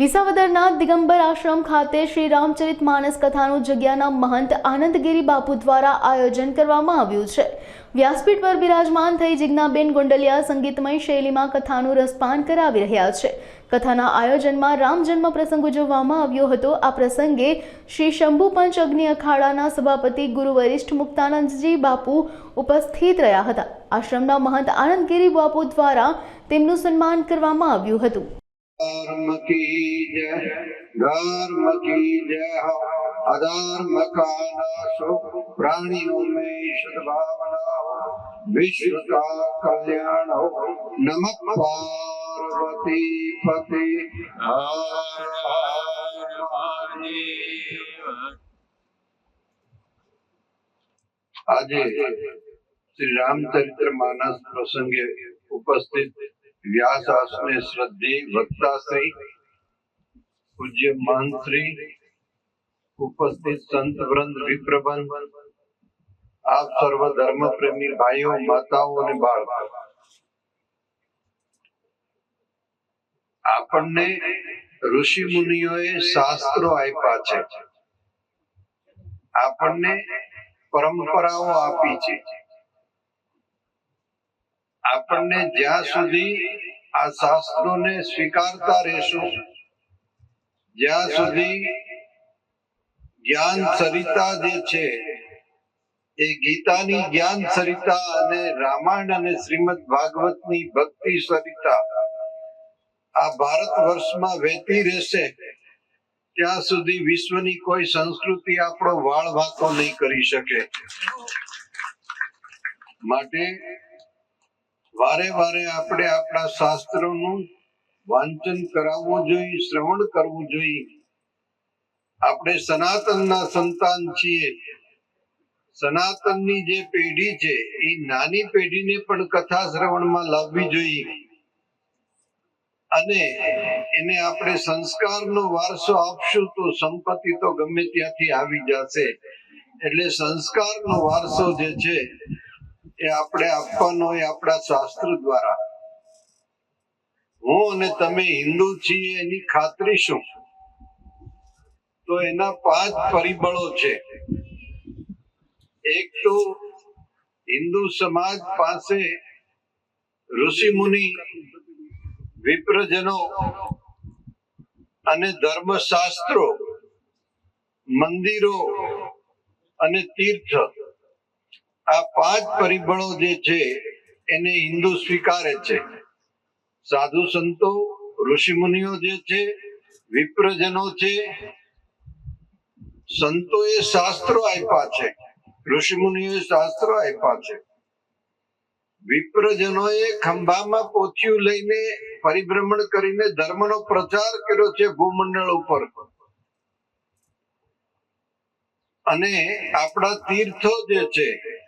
વિસાવદરના દિગંબર આશ્રમ ખાતે શ્રી રામચરિત માનસ કથાનું જગ્યાના મહંત આનંદગીરી બાપુ દ્વારા આયોજન કરવામાં આવ્યું છે. વ્યાસપીઠ પર બિરાજમાન થઈ જિજ્ઞાબેન ગોંડલિયા સંગીતમય શૈલીમાં કથાનું રસપાન કરાવી રહ્યા છે. કથાના આયોજનમાં રામ જન્મ પ્રસંગ ઉજવવામાં આવ્યો હતો. આ પ્રસંગે શ્રી શંભુ પંચ અગ્નિ અખાડાના સભાપતિ ગુરુ વરિષ્ઠ મુક્તાનંદજી બાપુ ઉપસ્થિત રહ્યા હતા. આશ્રમના મહંત આનંદગીરી બાપુ દ્વારા તેમનું સન્માન કરવામાં આવ્યું હતું. धर्म की जय धर्म की जय हो अधर्म का नाश हो प्राणियों में सद्भावना हो विश्व का कल्याण हो नमः पार्वती पति हर हर महादेव આજે શ્રી રામચરિત્ર માનસ પ્રસંગે ઉપસ્થિત વ્યાસ આસને શ્રદ્ધે વક્તાશ્રી પૂજ્ય મહંતશ્રી ઉપસ્થિત સંત વૃંદ વિપ્રબંધ આપ સર્વ ધર્મ પ્રેમી ભાઈઓ માતાઓ અને બાળકો આપણને ઋષિ મુનિઓએ શાસ્ત્રો આપ્યા છે આપણને પરંપરાઓ આપી છે આપણને જ્યાં સુધી આ શાસ્ત્રોને સ્વીકારતા રહેશું, જ્યાં સુધી જ્ઞાન સરિતા જે છે, એ ગીતાની જ્ઞાન સરિતા અને રામાયણ અને શ્રીમદ ભાગવતની ભક્તિ સરિતા આ ભારત વર્ષમાં વહેતી રહેશે, ત્યાં સુધી વિશ્વની કોઈ સંસ્કૃતિ આપણો વાળ વાતો નહીં કરી શકે. માટે વારે વારે આપણે આપણા શાસ્ત્રોનું વાંચન કરાવવું જોઈએ, શ્રવણ કરવું જોઈએ. આપણે સનાતનના સંતાન છીએ. સનાતનની જે પેઢી છે, એ નાની પેઢીને પણ કથા શ્રવણમાં લાવવી જોઈએ. અને એને આપણે સંસ્કારનો વારસો આપશું તો સંપત્તિ તો ગમે ત્યાંથી આવી જશે. એટલે સંસ્કારનો વારસો જે છે એ આપણે આપવાનો એ આપણા શાસ્ત્ર દ્વારા. હું અને તમે હિન્દુ છીએ એની ખાતરી શું? તો એના પાંચ પરિબળો છે. એક તો હિન્દુ સમાજ પાસે ઋષિ મુનિ, વિપ્રજનો અને ધર્મશાસ્ત્રો, મંદિરો અને તીર્થ આ પાંચ પરિબળો જે છે, એને હિન્દુ સ્વીકારે છે. સાધુ સંતો ઋષિ જે છે, વિપ્રજનો છે, સંતોએ શાસ્ત્રો આપ્યા છે ઋષિ શાસ્ત્રો આપ્યા છે. વિપ્રજનોએ ખંભામાં પોથિયું લઈને પરિભ્રમણ કરીને ધર્મનો પ્રચાર કર્યો છે ભૂમંડળ ઉપર. અને આપણા તીર્થો જે છે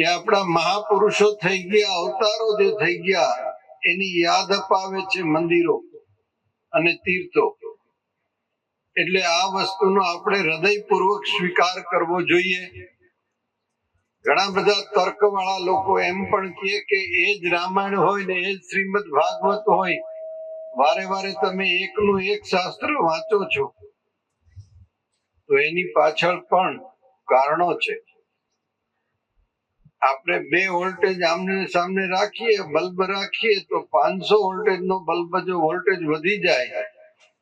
એ આપણા મહાપુરુષો થઈ ગયા, અવતારો જે થઈ ગયા, એની યાદ અપાવે છે મંદિરો અને તીર્થો. એટલે આ વસ્તુનો આપણે હૃદયપૂર્વક સ્વીકાર કરવો જોઈએ. ઘણા બધા તર્ક વાળા લોકો એમ પણ કહે કે એ જ રામાયણ હોય ને એ જ શ્રીમદ ભાગવત હોય. વારે વારે તમે એકનું એક શાસ્ત્ર વાંચો છો. તો એની પાછળ પણ કારણો છે. આપણે બે વોલ્ટેજ આમને સામને રાખીએ, બલ્બ રાખીએ, તો પાંચસો વોલ્ટેજ નો બલ્બ જો વોલ્ટેજ વધી જાય,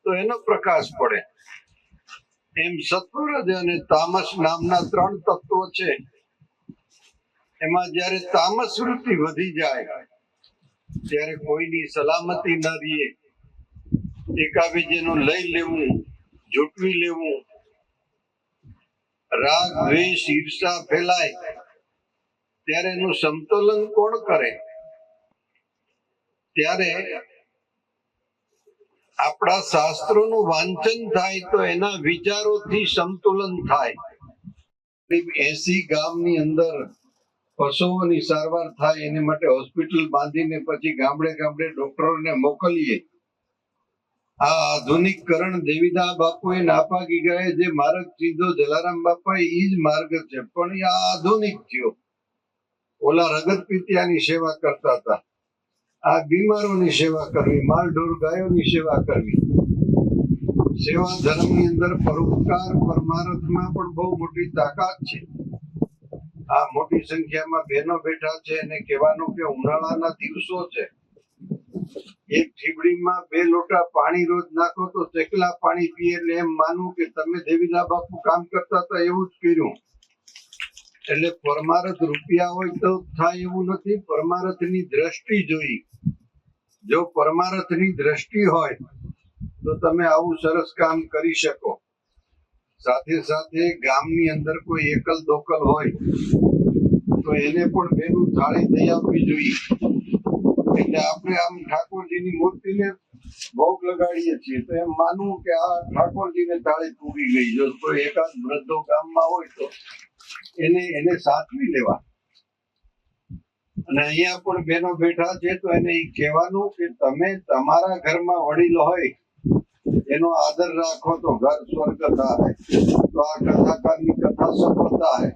તો એનો પ્રકાશ પડે. એમ સત્વરજ અને તામસ નામના ત્રણ તત્વો છે. એમાં જ્યારે તામસ વૃત્તિ વધી જાય, ત્યારે કોઈની સલામતી ન રહીએ એકાબીજેનું લઈ લેવું, જૂટવી લેવું. રાગ, દ્વેષ, ઈર્ષા ફેલાય. ત્યારે એનું સંતુલન કોણ કરે? ત્યારે આપણા શાસ્ત્રોનું વાંચન થાય તો એના વિચારોથી સંતુલન થાય. એસી ગામની અંદર પશુઓની સારવાર થાય, એને માટે હોસ્પિટલ બાંધીને પછી ગામડે ગામડે ડોક્ટરોને મોકલીએ. આ આધુનિકરણ દેવીદા બાપુએ નાપાકી ગયા જે માર્ગ સીધો જલારામ બાપા એ જ માર્ગ છે. પણ આ આધુનિક થયો. ઓલા રગત પિત્યાની સેવા કરતા હતા. આ બીમારોની સેવા કરવી માલ ઢોર ગાયોની સેવા કરવી. સેવા ધર્મની અંદર પરોપકાર પરમાર્થમાં પણ બહુ મોટી તાકાત છે. આ મોટી સંખ્યામાં બહેનો બેઠા છે અને કહેવાનું કે ઉનાળાના દિવસો છે. એક ઠીબડીમાં બે લોટા પાણી રોજ નાખો તો ચેકલા પાણી પીએ એટલે એમ માનવું કે તમે દેવીના બાપુ કામ કરતા હતા એવું જ કર્યું. એટલે પરમારથ રૂપિયા હોય તો થાય એવું નથી. પરમારથની દ્રષ્ટિ જોઈ. જો પરમારથની દ્રષ્ટિ હોય તો તમે આવું સરસ કામ કરી શકો. સાથે સાથે ગામની અંદર કોઈ એકલ દોકલ હોય તો એને પણ બેનું થાળી દઈ આપવી જોઈએ. એટલે આપણે આમ ઠાકોરજીની મૂર્તિને ભોગ લગાડીએ છીએ તો એમ માનવું કે આ ઠાકોરજીને થાળી પૂરી ગઈ. જો કોઈ એકાદ વૃદ્ધો ગામમાં હોય તો એને એને સાચવી લેવા અને અહીંયા પણ બેનો બેઠા છે તો એને કહેવાનું કે તમે તમારા ઘરમાં વડીલ હોય, એનો આદર રાખો તો ઘર સ્વર્ગ થાય. તો આ કથાકારની કથા સફળ થાય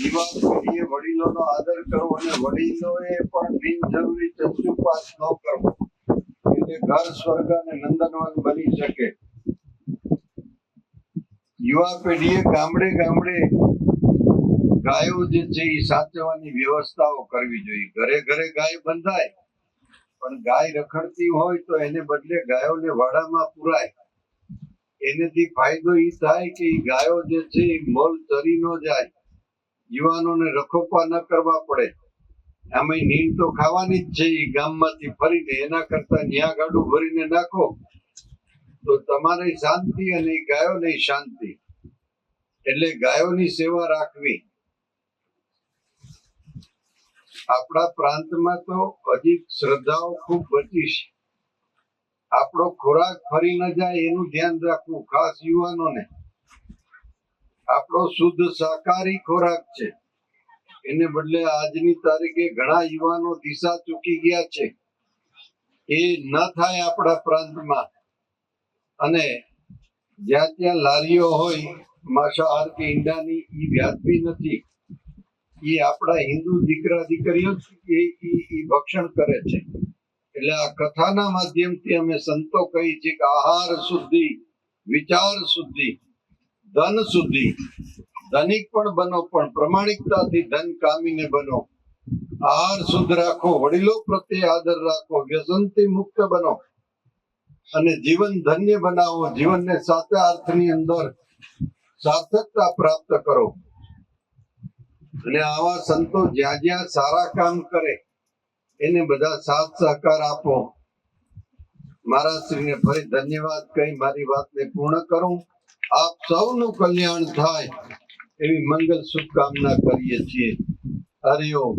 યુવા પેઢીએ વડીલોનો આદર કરવો અને વડીલોએ પણ બિનજરૂરી ચંચુપાત ન કરવો. એટલે ઘર સ્વર્ગ અને નંદનવન બની શકે. યુવા પેઢીએ ગામડે ગામડે ગાયો જે છે એ સાચવવાની વ્યવસ્થાઓ કરવી જોઈએ. ઘરે ઘરે ગાય બંધાય, પણ ગાય રખડતી હોય તો એને બદલે ગાયોને વાડામાં પુરાય. એનેથી ફાયદો એ થાય કે ગાયો જે છે એ મોલ ચરી ન જાય. યુવાનોને રખોપા ન કરવા પડે. આમાં નીંદ તો ખાવાની જ છે એ ગામમાંથી ફરીને, એના કરતા ન્યા ગાડું ભરીને નાખો. તો તમારે શાંતિ અને ગાયોને શાંતિ. એટલે ગાયોની સેવા રાખવી. આપણા પ્રાંતમાં તો હજી શ્રદ્ધાઓ ખૂબ બચી છે. આપણો ખોરાક ફરી ન જાય એનું ધ્યાન રાખવું ખાસ યુવાનોને. આપણો શુદ્ધ શાકાહારી ખોરાક છે. એને બદલે આજની તારીખે ઘણા યુવાનો દિશા ચૂકી ગયા છે. એ ન થાય આપણા પ્રાંતમાં. અને જ્યાં ત્યાં લારીઓ હોય માંસાહાર કે ઈંડાની એ વ્યાજબી નથી. એ આપણા હિન્દુ દીકરા દીકરીઓ એ ભક્ષણ કરે છે. એટલે આ કથાના માધ્યમથી અમે સંતો કહી છે કે આહાર શુદ્ધિ, વિચાર શુદ્ધિ, ધન શુદ્ધિ. ધનિક પણ બનો, પણ પ્રમાણિકતાથી ધન કામીને બનો. આહાર શુદ્ધ રાખો, વડીલો પ્રત્યે આદર રાખો, વ્યસનથી મુક્ત બનો. અને જીવન ધન્ય બનાવો, જીવનને સાચા અર્થની અંદર સાર્થકતા પ્રાપ્ત કરો. અને આવા સંતો જ્યાં જ્યાં સારા કામ કરે, એને બધા સાથ સહકાર આપો. મારા શ્રીને ફરી ધન્યવાદ કહી મારી વાતને પૂર્ણ કરું. આપ સૌનું કલ્યાણ થાય એવી મંગલ શુભકામના કરીએ છીએ. હરિઓમ